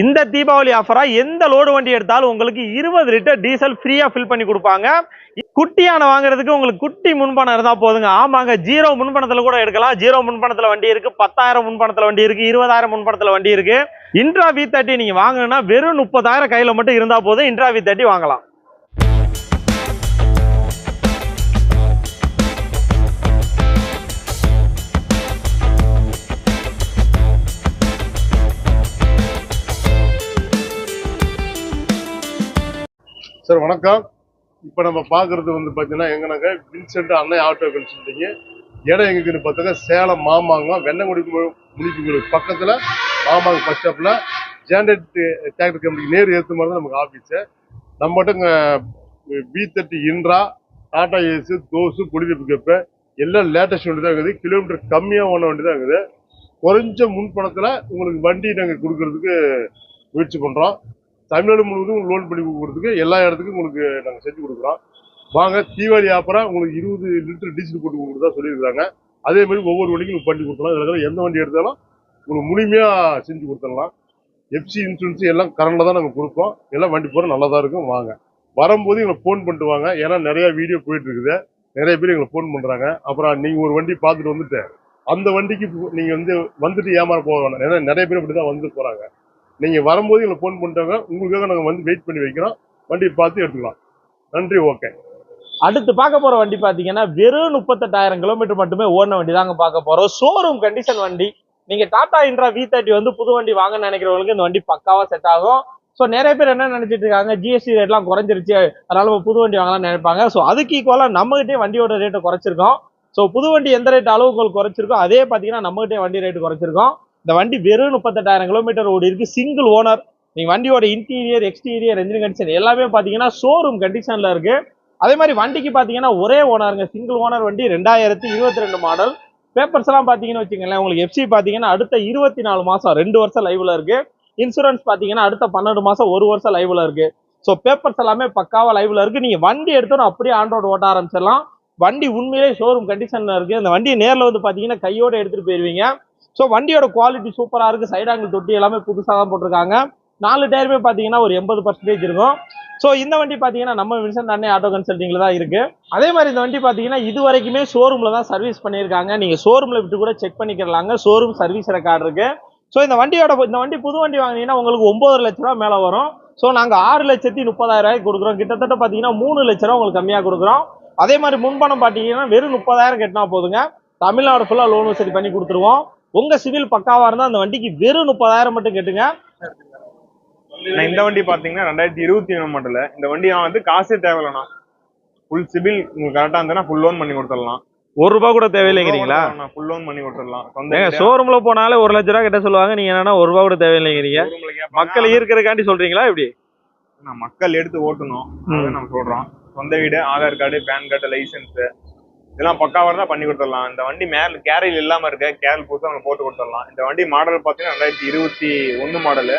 இந்த தீபாவளி ஆஃபரா எந்த லோடு வண்டி எடுத்தாலும் உங்களுக்கு இருபது லிட்டர் டீசல் ஃப்ரீயா ஃபில் பண்ணி கொடுப்பாங்க. குட்டியான வாங்குறதுக்கு உங்களுக்கு குட்டி முன்பணம் இருந்தா போதுங்க. ஆமாங்க ஜீரோ முன்பணத்துல கூட எடுக்கலாம். ஜீரோ முன்பணத்துல வண்டி இருக்கு பத்தாயிரம் முன்பணத்துல வண்டி இருக்கு இருபதாயிரம் முன்பணத்துல வண்டி இருக்கு. இன்ட்ரா வி தேர்ட்டி நீங்க வாங்கணும்னா வெறும் முப்பதாயிரம் கையில மட்டும் இருந்தா போதும். இன்ட்ரா வி தேர்ட்டி வாங்கலாம். வணக்கம். இப்போ நம்ம பார்க்குறது வந்து பார்த்தீங்கன்னா எங்கனாக்கா வின்சென்ட் அன்னை ஆட்டோ கன்சல்ட்டிங்கு இடம் எங்கன்னு பார்த்தா சேலம் மாமாங்கம் வெண்ணங்குடி மு- பக்கத்தில் மாமாங்க பஸ் ஸ்டாப்பில் ஜேண்டட் டிராக்டர் கம்பெனிக்கு நேர் ஏற்ற மாதிரி தான் நமக்கு ஆஃபீஸு நம்மகிட்ட இங்கே B thirty Intra Tata Ace தோசு புடிது கேப்பு எல்லாம் லேட்டஸ்ட் வண்டி தான் இருக்குது. கிலோமீட்டர் கம்மியாக ஓன வண்டி தான் இருக்குது. குறைஞ்ச முன்பணத்தில் உங்களுக்கு வண்டி நாங்கள் கொடுக்கறதுக்கு முயற்சி பண்ணுறோம் தமிழ்நாடு முழுவதும் லோன் பண்ணி கொடுக்குறதுக்கு எல்லா இடத்துக்கும் உங்களுக்கு நாங்கள் செஞ்சு கொடுக்குறோம். வாங்க தீபாவளி ஆப்பராக உங்களுக்கு இருபது லிட்டர் டீசல் போட்டு கொடுக்குறதா சொல்லியிருக்காங்க அதே மாதிரி ஒவ்வொரு வண்டிக்கும் உங்களுக்கு பண்ணி கொடுத்துடலாம். இதில் எந்த வண்டி எடுத்தாலும் உங்களுக்கு முழுமையாக செஞ்சு கொடுத்துடலாம். எஃப்சி இன்சூரன்ஸ் எல்லாம் கரண்டில் தான் நாங்கள் கொடுப்போம். எல்லாம் வண்டி போகிற நல்லா தான் இருக்கும். வாங்க. வரும்போது எங்களை ஃபோன் பண்ணிட்டு வாங்க. ஏன்னா நிறையா வீடியோ போயிட்டு இருக்குது நிறைய பேர் எங்களை ஃபோன் பண்ணுறாங்க அப்புறம் நீங்கள் ஒரு வண்டி பார்த்துட்டு வந்துட்டு அந்த வண்டிக்கு நீங்கள் வந்து வந்துட்டு ஏமாற போக வேணாம். ஏன்னா நிறைய பேர் இப்படி தான் வந்துட்டு போகிறாங்க நீங்கள் வரும்போது எங்களுக்கு ஃபோன் பண்ணிட்டாங்க. உங்களுக்காக நாங்கள் வந்து வெயிட் பண்ணி வைக்கிறோம். வண்டி பார்த்து எடுத்துக்கலாம். நன்றி ஓகே அடுத்து பார்க்க போகிற வண்டி பார்த்தீங்கன்னா வெறும் முப்பத்தெட்டாயிரம் கிலோமீட்டர் மட்டுமே ஓடின வண்டி தாங்க பார்க்க போகிறோம் ஷோரூம் கண்டிஷன் வண்டி. நீங்கள் டாடா இன்ட்ரா வி தேர்ட்டி வந்து புது வண்டி வாங்க நினைக்கிறவங்களுக்கு இந்த வண்டி பக்காவாக செட் ஆகும். ஸோ நிறைய பேர் என்ன நினைச்சிட்டு இருக்காங்க ஜிஎஸ்டி ரேட்லாம் குறைஞ்சிருச்சு. அதனால நம்ம புது வண்டி வாங்கலாம்னு நினைப்பாங்க. ஸோ அதுக்கு ஈக்குவலாக நம்மகிட்டே வண்டியோட ரேட்டை குறைச்சிருக்கோம். ஸோ புது வண்டி எந்த ரேட் அளவு உங்களுக்கு குறைச்சிருக்கோம் அதே பார்த்தீங்கன்னா நம்மகிட்டே வண்டி ரேட்டு குறைச்சிருக்கோம். இந்த வண்டி வெறும் முப்பத்தெட்டாயிரம் கிலோமீட்டர் ஓடி இருக்கு. சிங்கிள் ஓனர் நீங்க வண்டியோட இன்டீரியர் எக்ஸ்டீரியர் என்ஜின் கண்டிஷன் எல்லாமே பார்த்தீங்கன்னா ஷோரூம் கண்டிஷன்ல இருக்கு. அதே மாதிரி வண்டிக்கு பாத்தீங்கன்னா ஒரே ஓனருங்க சிங்கிள் ஓனர் வண்டி ரெண்டாயிரத்தி இருபத்தி ரெண்டு மாடல் பேப்பர்ஸ் எல்லாம் பாத்தீங்கன்னு வச்சுக்கோங்களேன் உங்களுக்கு எஃப்சி பாத்தீங்கன்னா அடுத்த இருபத்தி நாலு மாசம் ரெண்டு வருஷம் லைவ்ல இருக்கு. இன்சூரன்ஸ் பாத்தீங்கன்னா அடுத்த பன்னெண்டு மாசம் ஒரு வருஷம் லைவ்ல இருக்கு. ஸோ பேப்பர்ஸ் எல்லாமே பக்காவா லைவ்ல இருக்கு. நீங்க வண்டி எடுத்தோம் அப்படியே ஆன் ரோடு ஓட்ட ஆரம்பிச்சிடலாம். வண்டி உண்மையிலேயே ஷோரூம் கண்டிஷன்ல இருக்கு. அந்த வண்டியை நேரில் வந்து பாத்தீங்கன்னா கையோட எடுத்துட்டு போயிருவீங்க. ஸோ வண்டியோட குவாலிட்டி சூப்பராக இருக்குது சைடு ஆங்கிள் தொட்டி எல்லாமே புதுசாக தான் போட்டிருக்காங்க. நாலு டயருமே பார்த்தீங்கன்னா ஒரு எண்பது பர்சன்டேஜ் இருக்கும். ஸோ இந்த வண்டி பார்த்தீங்கன்னா நம்ம வின்சென்ட் அண்ணே ஆட்டோ கன்சல்டிங்ல தான் இருக்குது அதே மாதிரி இந்த வண்டி பார்த்தீங்கன்னா இது வரைக்குமே ஷோரூமில் தான் சர்வீஸ் பண்ணியிருக்காங்க. நீங்கள் ஷோரூமில் விட்டு கூட செக் பண்ணிக்கிறலாங்க ஷோரூம் சர்வீஸ் ரெக்கார்டு இருக்குது ஸோ இந்த வண்டியோட இந்த வண்டி புது வண்டி வாங்கினீங்கன்னா உங்களுக்கு ஒம்பது லட்ச ரூபா மேலே வரும். ஸோ நாங்கள் ஆறு லட்சத்தி முப்பதாயிரம் ரூபாய்க்கு கொடுக்குறோம். கிட்டத்தட்ட பார்த்தீங்கன்னா மூணு லட்ச ரூபா உங்களுக்கு கம்மியாக கொடுக்குறோம். அதே மாதிரி முன்பணம் பார்த்தீங்கன்னா வெறும் முப்பதாயிரம் கட்டினா போதுங்க. தமிழ்நாடு ஃபுல்லாக லோன் வசதி பண்ணி கொடுத்துருவோம். உங்க சிவில் பக்காவா இருந்தா அந்த வண்டிக்கு வெறும் முப்பதாயிரம் மட்டும் கட்டுங்க. நான் இந்த வண்டி பாத்தீங்கன்னா ரெண்டாயிரத்தி இருபத்தி ஒண்ணு மாடல இந்த வண்டி வந்து காசே தேவையில்லண்ணா. ஃபுல் சிபில் உங்களுக்கு கரெக்டா இருந்ததுன்னா ஃபுல் லோன் பண்ணி கொடுத்துடலாம். ஒரு ரூபா கூட தேவையில்லைங்கிறீங்களா? ஃபுல் லோன் பண்ணி கொடுத்துடலாம். ஏங்க. ஷோரூம்ல போனாலே ஒரு லட்ச ரூபா கிட்ட சொல்லுவாங்க நீங்க என்னன்னா ஒரு ரூபா கூட தேவையில்லைங்கிறீங்க. மக்கள் ஈர்க்கிறதுக்காண்டி சொல்றீங்களா இப்படி நான் மக்கள் எடுத்து ஓட்டணும். நம்ம சொல்றோம். சொந்த வீடு Aadhaar card PAN card licence இதெல்லாம் பக்காவா இருந்தா பண்ணி கொடுத்துடலாம். இந்த வண்டி மேல கேரியல் இல்லாம இருக்க கேரல் புதுசா நம்ம போட்டு கொடுத்துடலாம். இந்த வண்டி மாடல் பாத்தீங்கன்னா ரெண்டாயிரத்தி இருபத்தி ஒன்னு மாடல்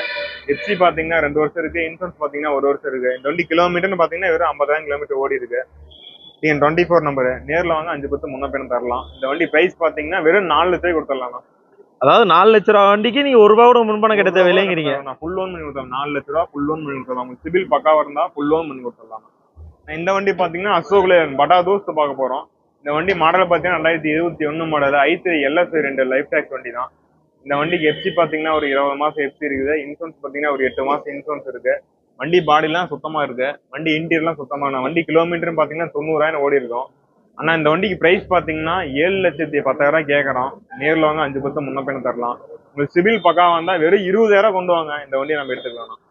எஃப்சி பாத்தீங்கன்னா ரெண்டு வருஷம் இருக்கு இன்சூரன்ஸ் பாத்தீங்கன்னா ஒரு வருஷம் இருக்கு. இந்த வண்டி கிலோமீட்டர்னு பாத்தீங்கன்னா வெறும் ஐம்பதாயிரம் கிலோமீட்டர் ஓடி இருக்கு. டிஎன் டுவெண்ட்டி ஃபோர் நம்பர் நேர்ல வாங்க அஞ்சு பத்து முன்ன பின்ன தரலாம். இந்த வண்டி பிரைஸ் பாத்தீங்கன்னா வெறும் நாலு லட்சம் கொடுத்துடலாம் அதாவது நாலு லட்ச ரூபா வண்டிக்கு நீங்க ஒரு ரூபா கூட முன்பணம் கட்ட தேவையில்லைங்கிறீங்க நான் ஃபுல் லோன் பண்ணி கொடுத்தேன் நாலு லட்ச ரூபா ஃபுல் லோன் பண்ணி கொடுத்துடலாம். உங்களுக்கு சிபில் பக்காவா இருந்தா ஃபுல் லோன் பண்ணி கொடுத்துடலாம் நான் இந்த வண்டி பாத்தீங்கன்னா அசோக்ல பட்டா தோஸ்து பார்க்க போறோம். இந்த வண்டி மாடல் பாத்தீங்கன்னா ரெண்டாயிரத்தி இருபத்தி ஒன்னு மாடல் ஐ த்ரீ எல்எஸ் ரெண்டு லைஃப் டேக்ஸ் வண்டி தான் இந்த வண்டிக்கு எஃப்சி பாத்தீங்கன்னா ஒரு இருபது மாசம் எஃப்சி இருக்குது. இன்சூரன்ஸ் பாத்தீங்கன்னா ஒரு எட்டு மாசம் இன்சூரன்ஸ் இருக்கு. வண்டி பாடிலாம் சுத்தமா இருக்கு. வண்டி இன்டீரியர்லாம் சுத்தமான வண்டி கிலோமீட்டர் பாத்தீங்கன்னா தொண்ணூறாயிரம் ஓடி இருக்கும். ஆனா இந்த வண்டிக்கு பிரைஸ் பாத்தீங்கன்னா ஏழு லட்சத்தி பத்தாயிரம் கேட்கறோம் நேர்ல வாங்க அஞ்சு பத்து முன்ன பின்ன தரலாம். உங்களுக்கு சிபில் பக்கா வந்தா வெறும் இருபதாயிரம் கொண்டு வாங்க. இந்த வண்டியை நம்ம எடுத்துக்கலாம்.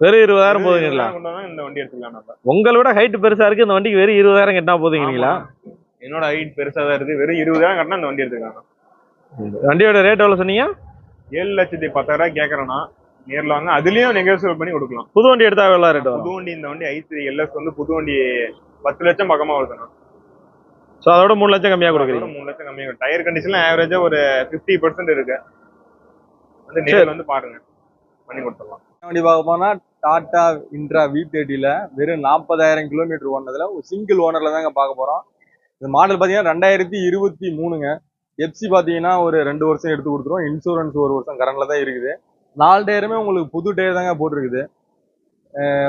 வெறும் இருபதாயிரம் போதுங்களா? கொண்டு வாங்க இந்த வண்டி எடுத்துக்கலாம் நம்ம. உங்களை விட ஹைட் பெருசா இருக்கு. இந்த வண்டிக்கு வெறும் இருபதாயிரம் கட்டினா போதுங்கிறீங்களா ஆமா. என்னோட ஹைட் பெருசா தான் இருக்கு. வெறும் இருபதாயிரம் கட்டினா இந்த வண்டி எடுத்துக்கலாம் வண்டியோட ரேட் எவ்வளவு சொன்னீங்க? ஏழு லட்சத்தி பத்தாயிரம் கேட்கறேன்னா நேர்ல வாங்க. அதுலயும் நெகோசியேட் பண்ணி கொடுக்கலாம். புது வண்டி எடுத்தா எவ்வளவு ரேட் வரும்? புது வண்டி இந்த வண்டி ஐ த்ரீ எல்எஸ் வந்து புது வண்டி பத்து லட்சம் பக்கமா வருதுண்ணா ஸோ அதோட மூணு லட்சம் கம்மியா கொடுக்குறீங்க. மூணு லட்சம் கம்மியாக டயர் கண்டிஷன்ல ஆவரேஜா ஒரு ஃபிஃப்டி பர்சன்ட் இருக்கு. வந்து நேர்ல வந்து பாருங்க. பண்ணி கொடுத்துடலாம். வண்டி பார்க்க போனா டாடா இன்ட்ரா வி தேர்ட்டியில் வெறும் நாற்பதாயிரம் கிலோமீட்டர் ஓனதுல ஒரு சிங்கிள் ஓனர்ல தாங்க பார்க்க போறோம். இந்த மாடல் பார்த்தீங்கன்னா ரெண்டாயிரத்தி இருபத்தி மூணுங்க. எஃப்சி பார்த்தீங்கன்னா ஒரு ரெண்டு வருஷம் எடுத்து கொடுத்துருவோம். இன்சூரன்ஸ் ஒரு வருஷம் கரண்டில் தான் இருக்குது. நாலு டயருமே உங்களுக்கு புது டயர் தாங்க போட்டிருக்குது.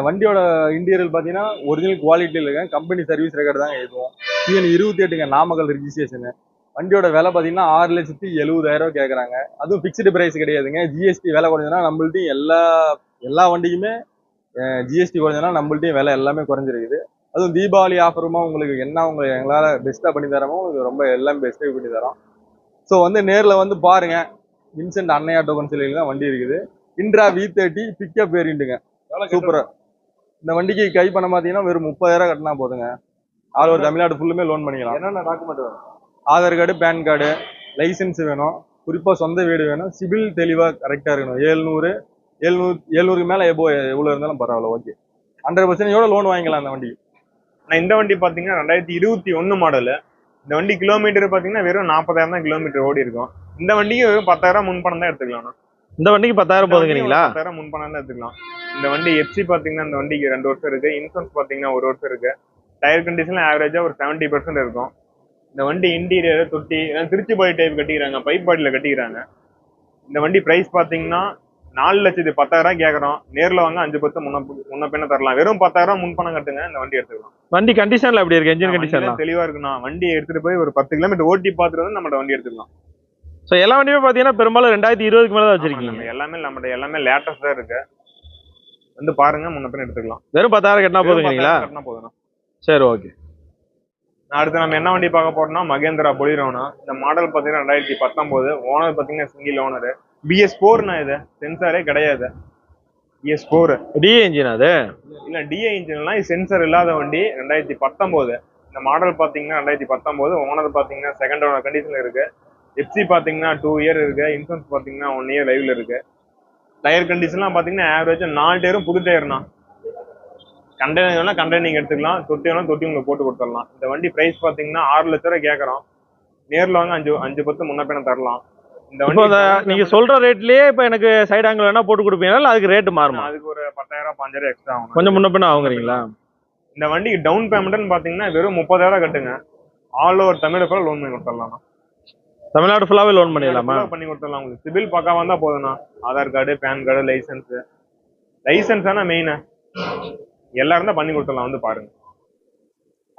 வண்டியோட இன்டீரியல் பார்த்தீங்கன்னா ஒரிஜினல் குவாலிட்டியில் இருக்க கம்பெனி சர்வீஸ் ரெக்கார்டு தாங்க எதுவும் சிஎன் இருபத்தி எட்டுங்க நாமக்கல் ரிஜிஸ்ட்ரேஷனு வண்டியோட விலை பார்த்தீங்கன்னா ஆறு லட்சத்தி எழுபதாயிரம் கேட்குறாங்க அதுவும் ஃபிக்ஸ்டு ப்ரைஸ் கிடையாதுங்க. ஜிஎஸ்டி விலை குறைஞ்சதுன்னா நம்மள்ட்டையும் எல்லா எல்லா வண்டிக்குமே ஜிஎஸ்டி குறைஞ்சதுன்னா நம்மள்ட்டையும் விலை எல்லாமே குறைஞ்சிருக்குது. அதுவும் தீபாவளி ஆஃபருமா உங்களுக்கு என்ன உங்களுக்கு எங்களால் பெஸ்ட்டாக பண்ணி தரமோ உங்களுக்கு ரொம்ப எல்லாம் பெஸ்ட்டாக பண்ணி தரோம். ஸோ வந்து நேரில் வந்து பாருங்க. வின்சென்ட் அன்னையா டோக்கன் சிலையில் தான் வண்டி இருக்குது. இன்ட்ரா வி தேர்ட்டி பிக்கப் வேரியண்ட்டுங்க சூப்பரா இந்த வண்டிக்கு கை பண்ண பார்த்தீங்கன்னா வெறும் முப்பதாயிரம் கட்டினா போதுங்க. ஆல் ஓவர் தமிழ்நாடு ஃபுல்லுமே லோன் பண்ணிக்கலாம். என்னென்ன டாக்குமெண்ட் வேணும்? Aadhaar card PAN card licence வேணும். குறிப்பாக சொந்த வீடு வேணும். சிபில் தெளிவாக கரெக்டாக இருக்கணும். ஏழ்நூறு ஏழ்நூறு ஏழ்நூறுக்கு மேலே எபோ எவ்வளோ இருந்தாலும் பரவாயில்ல. ஓகே ஹண்ட்ரட் பர்சன்டேஜோட லோன் வாங்கிக்கலாம் அந்த வண்டி ஆனா இந்த வண்டி பாத்தீங்கன்னா ரெண்டாயிரத்தி இருபத்தி ஒண்ணு மாடலு இந்த வண்டி கிலோமீட்டர் பாத்தீங்கன்னா வெறும் நாற்பதாயிரம் தான் கிலோமீட்டர் ஓடி இருக்கும். இந்த வண்டிக்கு வெறும் பத்தாயிரம் முன்பணம் தான் எடுத்துக்கலாம் இந்த வண்டிக்கு பத்தாயிரம் போதுங்கிறீங்களா? பத்தாயிரம் முன்பணம் தான் எடுத்துக்கலாம். இந்த வண்டி எஃப்சி பாத்தீங்கன்னா இந்த வண்டிக்கு ரெண்டு வருஷம் இருக்கு. இன்சூரன்ஸ் பாத்தீங்கன்னா ஒரு வருஷம் இருக்கு. டயர் கண்டிஷன்ல ஆவரேஜா ஒரு செவன்டி பர்சன்ட் இருக்கும். இந்த வண்டி இன்டீரியர் தொட்டி திருச்சி பாடி டைப் கட்டிக்கிறாங்க. பைப் பாடியில கட்டிக்கிறாங்க. இந்த வண்டி பிரைஸ் பாத்தீங்கன்னா நாலு லட்சத்து பத்தாயிரம் கேக்குறோம். நேர்ல வாங்க அஞ்சு பத்து முன்ன முன்ன பின்ன தரலாம். வெறும் பத்தாயிரம் முன்பணம் கட்டுங்க இந்த வண்டி எடுத்துக்கலாம். வண்டி கண்டிஷன்ல எப்படி இருக்கு? என்ஜின் வண்டிலாம் கண்டிஷன்லாம் தெளிவா இருக்குண்ணா. வண்டி எடுத்துட்டு போய் ஒரு பத்து கிலோமீட்டர் ஓட்டி பார்த்துட்டு வந்து நம்மகிட்ட வண்டி எடுத்துக்கலாம். ஸோ எல்லா வண்டியுமே பாத்தீங்கன்னா பெரும்பாலும் ரெண்டாயிரத்தி இருபதுக்கு மேல தான் வச்சிருக்கீங்க. நம்ம எல்லாமே நம்மகிட்ட எல்லாமே லேட்டஸ்ட் தான் இருக்கு. வந்து பாருங்க முன்ன பின்ன எடுத்துக்கலாம். வெறும் பத்தாயிரம் கட்டினா 10,000 கட்டினா போதும் சரி ஓகே அடுத்து நம்ம என்ன வண்டி பார்க்க போறோம்னா மகேந்திரா பொலிரோனா இந்த மாடல் பாத்தீங்கன்னா ரெண்டாயிரத்தி பத்தொன்பது. ஓனர் பாத்தீங்கன்னா சிங்கிள் ஓனர் பிஎஸ் ஃபோர்னா இது? சென்சாரே கிடையாது. பிஎஸ் ஃபோர் டிஏ இன்ஜின் அது? இல்ல டிஏ இன்ஜின்லாம் சென்சார் இல்லாத வண்டி ரெண்டாயிரத்தி பத்தொன்பது இந்த மாடல் பாத்தீங்கன்னா ரெண்டாயிரத்தி பத்தொன்பது ஓனர் பாத்தீங்கன்னா செகண்ட் ஓனர் கண்டிஷன்ல இருக்கு. எஃப்சி பாத்தீங்கன்னா டூ இயர் இருக்கு. இன்சூரன்ஸ் பாத்தீங்கன்னா ஒன் இயர் லைவ்ல இருக்கு. டயர் கண்டிஷன்லாம் பாத்தீங்கன்னா ஆவரேஜ் நாலு டயரும் புது டயர்னா கண்டெய்னர் வேணா கண்டெய்னர் நீங்க எடுத்துக்கலாம். தொட்டி வேணா தொட்டி உங்களுக்கு போட்டு கொடுத்துடலாம். இந்த வண்டி பிரைஸ் பாத்தீங்கன்னா ஆறு லட்ச ரூபாய் கேக்குறோம். நேர்ல வாங்க அஞ்சு அஞ்சு பத்து முன்ன பின்ன தரலாம். இப்போ நீங்க சொல்ற ரேட்லயே இப்போ எனக்கு சைடு ஆங்கிள் வேணா போட்டு கொடுப்பீங்களா? அதுக்கு ரேட் மாறுமா? அதுக்கு ஒரு பத்தாயிரம் பாஞ்சாயிரம் எக்ஸ்ட்ரா ஆகும். கொஞ்சம் முன்ன பின்ன ஆகுங்கிறீங்களா இந்த வண்டிக்கு டவுன் பேமெண்ட்னு பாத்தீங்கன்னா வெறும் முப்பதாயிரம் கட்டுங்க. ஆல் ஓவர் தமிழ் ஃபுல்லாக லோன் பண்ணி கொடுத்துடலாம். தமிழ்நாடு ஃபுல்லாவே லோன் பண்ணிடலாமா? பண்ணி கொடுத்துடலாம் உங்களுக்கு. சிபில் பக்கா வந்தா போதும்ண்ணா Aadhaar card PAN card licence licence தானே மெயின் எல்லாரும் தான் பண்ணி கொடுத்துடலாம். வந்து பாருங்க.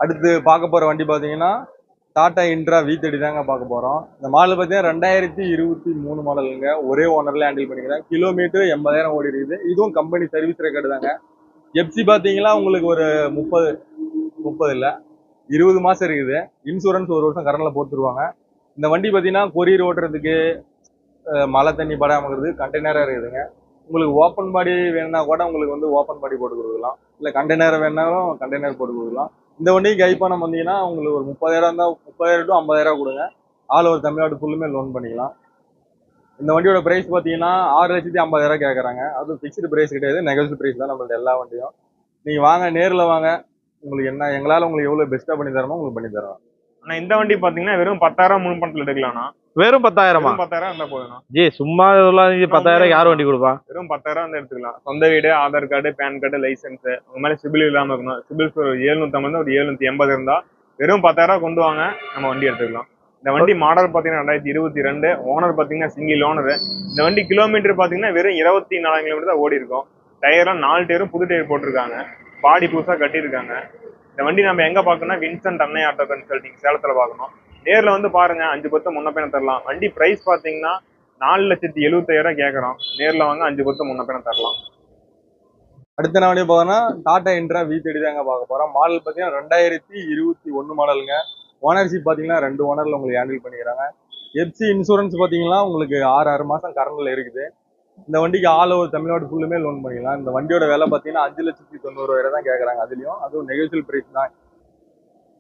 அடுத்து பார்க்க போற வண்டி பாத்தீங்கன்னா டாடா இன்ட்ரா வி தேர்ட்டி தாங்க பார்க்க போகிறோம் இந்த மாடல் பார்த்தீங்கன்னா ரெண்டாயிரத்தி இருபத்தி மூணு மாடலுங்க ஒரே ஓனரில் ஹேண்டில் பண்ணிக்கிறேன். கிலோமீட்டர் எண்பதாயிரம் ஓடி இருக்குது. இதுவும் கம்பெனி சர்வீஸ் ரெக்கார்டு தாங்க. எஃப்சி பார்த்தீங்கன்னா உங்களுக்கு ஒரு முப்பது முப்பது இல்லை இருபது மாதம் இருக்குது. இன்சூரன்ஸ் ஒரு வருஷம் கரண்டில் போட்டுருவாங்க. இந்த வண்டி பார்த்தீங்கன்னா கொரியர் ஓட்டுறதுக்கு மழை தண்ணி படாமங்கிறது கண்டெய்னராக இருக்குதுங்க. உங்களுக்கு ஓப்பன் பாடி வேணுன்னா கூட உங்களுக்கு வந்து ஓப்பன் பாடி போட்டு கொடுக்கலாம். இல்லை கண்டெய்னர் வேணாலும் கண்டெய்னர் போட்டு கொடுக்கலாம். இந்த வண்டிக்கு கை பணம் வந்தீங்கன்னா உங்களுக்கு ஒரு முப்பதாயிரம் இருந்தால் முப்பதாயிரம் டு ஐம்பதாயிரம் கொடுங்க. ஆல் ஓவர் தமிழ்நாடு ஃபுல்லுமே லோன் பண்ணிக்கலாம். இந்த வண்டியோட ப்ரைஸ் பார்த்தீங்கன்னா ஆறு லட்சத்தி ஐம்பதாயிரம் கேட்குறாங்க அது ஃபிக்ஸ்டு ப்ரைஸ் கிடையாது நெகோசியல் ப்ரைஸ் தான் நம்மள்ட்ட எல்லா வண்டியும். நீங்கள் வாங்க நேரில் வாங்க. உங்களுக்கு என்ன எங்களால் உங்களுக்கு எவ்வளோ பெஸ்ட்டாக பண்ணி தரமோ உங்களுக்கு பண்ணி தரோம் ஆனா இந்த வண்டி பாத்தீங்கன்னா வெறும் பத்தாயிரம் முன் பணத்துல எடுக்கலாம்ண்ணா. வெறும் பத்தாயிரமா? பத்தாயிரம் இருந்தா போதும்ண்ணா. ஜி சும்மா இதெல்லாம் இது பத்தாயிரம் யார் வண்டி கொடுப்பா? வெறும் பத்தாயிரம் வந்து எடுத்துக்கலாம். சொந்த வீடு Aadhaar card PAN card licence. உங்க மேல சிபில் இல்லாம இருக்கணும். சிபில் ஸ்கோர் ஒரு எழுநூத்தி ஐம்பது ஒரு எழுநூத்தி எண்பது இருந்தா வெறும் பத்தாயிரம் கொண்டு வாங்க. நம்ம வண்டி எடுத்துக்கலாம். இந்த வண்டி மாடல் பாத்தீங்கன்னா ரெண்டாயிரத்தி இருபத்தி ரெண்டு. ஓனர் பாத்தீங்கன்னா சிங்கிள் ஓனர் இந்த வண்டி கிலோமீட்டர் பாத்தீங்கன்னா வெறும் இருபத்தி நாலாயிரம் கிலோமீட்டர் தான் ஓடி இருக்கும் டயர்லாம் நாலு டயரும் புது டயர் போட்டிருக்காங்க. பாடி புதுசா கட்டியிருக்காங்க. இந்த வண்டி நம்ம எங்க பார்க்கணும்னா வின்சென்ட் அன்னை ஆட்டோ கன்சல்டிங் சேலத்துல பார்க்கணும் நேர்ல வந்து பாருங்க அஞ்சு பத்து முன்ன பின்ன தரலாம். வண்டி பிரைஸ் பாத்தீங்கன்னா நாலு லட்சத்தி எழுபத்தாயிரம் கேட்கறோம் நேர்ல வாங்க அஞ்சு பத்து முன்ன பின்ன தரலாம். அடுத்த நான் வண்டி பார்த்தோன்னா டாடா இன்ட்ரா வி தேடி தாங்க பார்க்க போறோம். மாடல் பார்த்தீங்கன்னா ரெண்டாயிரத்தி இருபத்தி ஒன்று மாடலுங்க ஓனர்ஷிப் பார்த்தீங்கன்னா ரெண்டு ஓனரில் உங்களுக்கு ஹேண்டில் பண்ணிக்கிறாங்க. எஃப்சி இன்சூரன்ஸ் பார்த்தீங்கன்னா உங்களுக்கு ஆறு ஆறு மாதம் கரண்டில் இருக்குது. இந்த வண்டிக்கு ஆல் ஓவர் தமிழ்நாடு ஃபுல்லுமே லோன் பண்ணிக்கலாம் இந்த வண்டியோட விலை பார்த்தீங்கன்னா அஞ்சு லட்சத்தி தொண்ணூறுவாயிரம் தான் கேட்குறாங்க அதுலேயும் அதுவும் நெகோசியல் ப்ரைஸ் தான்.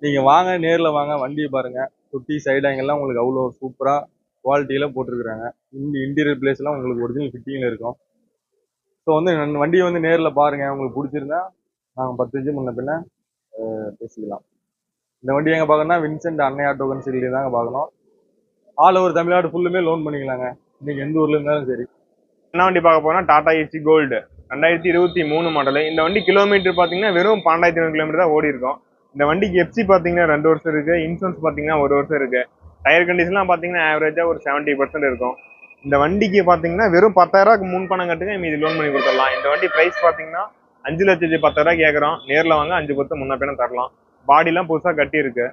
நீங்கள் வாங்க நேரில் வாங்க வண்டியை பாருங்க. சுற்றி சைடாங்கெல்லாம் உங்களுக்கு அவ்வளோ சூப்பராக குவாலிட்டியில் போட்டிருக்கிறாங்க. இந்த இன்டீரியர் பிளேஸ்லாம் உங்களுக்கு ஒரிஜினல் ஃபிட்டிங்கில் இருக்கும். ஸோ வந்து வண்டியை வந்து நேரில் பாருங்கள் உங்களுக்கு பிடிச்சிருந்தா நாங்கள் பத்து நிமிஷம் முன்ன பின்ன பேசிக்கலாம். இந்த வண்டி எங்கே பார்க்கணும்னா வின்சென்ட் அன்னை ஆட்டோ கன்சிலே தாங்க பார்க்கணும் ஆல் ஓவர் தமிழ்நாடு ஃபுல்லுமே லோன் பண்ணிக்கலாங்க. நீங்கள் எந்த ஊரில் இருந்தாலும் சரி. என்ன வண்டி பார்க்க போனா டாடா ஏசி கோல்டு ரெண்டாயிரத்தி இருபத்தி மூணு மாடல் இந்த வண்டி கிலோமீட்டர் பார்த்தீங்கன்னா வெறும் பன்னெண்டாயிரத்தி ஐநூறு கிலோமீட்டர் தான் ஓடி இருக்கும். இந்த வண்டிக்கு எஃப்சி பார்த்தீங்கன்னா ரெண்டு வருஷம் இருக்கு. இன்சூரன்ஸ் பார்த்தீங்கன்னா ஒரு வருஷம் இருக்கு. டயர் கண்டிஷன்லாம் பார்த்தீங்கன்னா ஆவரேஜாக ஒரு செவன்ட்டி பர்சன்ட் இருக்கும். இந்த வண்டிக்கு பார்த்தீங்கன்னா வெறும் பத்தாயிரரூவாக்கு மூணு முன் பணம் கட்டுங்க மீதி லோன் பண்ணி கொடுத்துடலாம். இந்த வண்டி ப்ரைஸ் பார்த்தீங்கன்னா அஞ்சு லட்சத்தி பத்தாயிரரூவா கேட்குறோம். நேரில் வாங்க அஞ்சு பத்து முன்ன பின்ன தரலாம். பாடிலாம் புதுசாக கட்டியிருக்கு.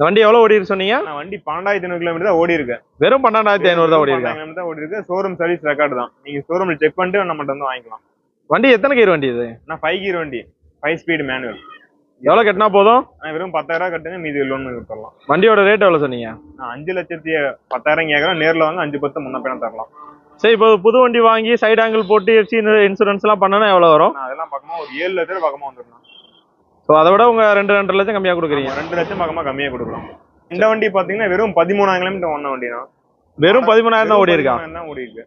இந்த வண்டி எவ்வளவு ஓடி சொன்னீங்க? ஆனா வண்டி பன்னெண்டாயிரத்தி ஐநூறு கிலோமீட்டர் தான் ஓடி இருக்கு வெறும் பன்னெண்டாயிரத்தி ஐநூறு தான் ஓடி இருக்கா கிலோமீட்டர் தான் ஓடி இருக்கு ஷோரூம் சர்வீஸ் ரெக்கார்டு தான். நீங்க ஷோரூம்ல செக் பண்ணிட்டு நம்மகிட்ட வந்து வாங்கிக்கலாம். வண்டி எத்தனை கீர் வண்டி இது? ஆனா ஃபைவ் கீர் வண்டி. ஃபைவ் ஸ்பீடு மேனுவல் எவ்வளவு கட்டினா போதும்? வெறும் பத்தாயிரம் ரூபாய் கட்டுங்க மீதி லோன் கொடுத்துடலாம் வண்டியோட ரேட் எவ்வளவு சொன்னீங்க? நான் அஞ்சு லட்சத்தி பத்தாயிரம் கேக்குறேன். நேர்ல வாங்க அஞ்சு பத்து முன்ன பின்ன தரலாம். சரி இப்போ புது வண்டி வாங்கி சைடு ஆங்கிள் போட்டு எஃப்சி இன்சூரன்ஸ் எல்லாம் பண்ணனா எவ்வளவு வரும்? நான் அதெல்லாம் பக்கமா ஒரு ஏழு லட்சம் பக்கமா வந்துடலாம் ஸோ அதை விட உங்க ரெண்டு ரெண்டரை லட்சம் கம்மியா கொடுக்குறீங்க. ரெண்டு லட்சம் பக்கமா கம்மியா கொடுக்கலாம். இந்த வண்டி பாத்தீங்கன்னா வெறும் பதிமூணாயிரம் கிலோமீட்டர் ஒன்ன வண்டி தான் வெறும் பதிமூணாயிரம் தான் ஓடி இருக்கா தான் ஓடி இருக்கு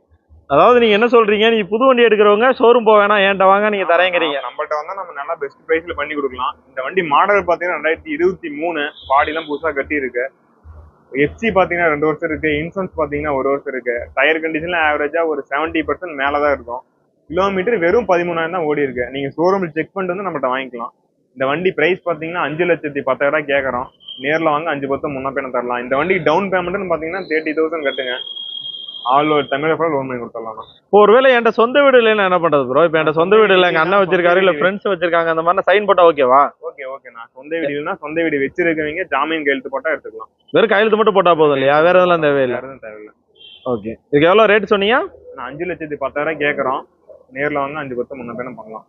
அதாவது நீங்க என்ன சொல்றீங்க? நீ புது வண்டி எடுக்கிறவங்க ஷோரூம் போக வேணாம் ஏன்ட்ட வாங்க நீங்க தரேங்கிறீங்க. நம்மள்ட்ட வந்தா நம்ம நல்லா பெஸ்ட் பிரைஸ்ல பண்ணி கொடுக்கலாம். இந்த வண்டி மாடல் பாத்தீங்கன்னா ரெண்டாயிரத்தி இருபத்தி மூணு பாடி எல்லாம் புதுசா கட்டி இருக்கு எஃப்சி பாத்தீங்கன்னா ரெண்டு வருஷம் இருக்கு இன்சூரன்ஸ் பாத்தீங்கன்னா ஒரு வருஷம் இருக்கு. டயர் கண்டிஷன்ல ஆவரேஜா ஒரு செவன்டி பர்சன்ட் மேலதான் இருக்கும். கிலோமீட்டர் வெறும் பதிமூணாயிரம் தான் ஓடி இருக்கு நீங்க ஷோரூம்ல செக் பண்ணிட்டு வந்து நம்மகிட்ட வாங்கிக்கலாம். இந்த வண்டி பிரைஸ் பாத்தீங்கன்னா அஞ்சு லட்சத்தி பத்தாயிரம் ரூபாய் கேக்குறோம் நேர்ல வாங்க அஞ்சு பத்து முன்ன பின்ன தரலாம். இந்த வண்டி டவுன் பேமெண்ட்னு பாத்தீங்கன்னா தேர்ட்டி தௌசண்ட் கட்டுங்க. ஆல் ஓவர் தமிழக லோன் பண்ணி கொடுத்துடலாம் இப்போ ஒருவேளை என்கிட்ட சொந்த வீடு இல்லைன்னா என்ன பண்றது ப்ரோ இப்போ என்கிட்ட சொந்த வீடு இல்லை எங்க அண்ணன் வச்சிருக்காரு இல்ல ஃப்ரெண்ட்ஸ் வச்சிருக்காங்க அந்த மாதிரி சைன் போட்டா ஓகேவா ஓகே ஓகே நான் சொந்த வீடு இல்லைன்னா சொந்த வீடு வச்சிருக்கவங்க ஜாமீன் கையெழுத்து போட்டா எடுத்துக்கலாம். வெறும் கையெழுத்து மட்டும் போட்டா போதும் இல்லையா? வேற எதெல்லாம் தேவையில்லை. வேற எதுவும் தேவையில்லை. ஓகே இதுக்கு எவ்வளவு ரேட் சொன்னீங்க? நான் அஞ்சு லட்சத்தி பத்தாயிரம் கேட்குறோம். நேர்ல வாங்க அஞ்சு பத்து முன்ன பின்ன பண்ணலாம்.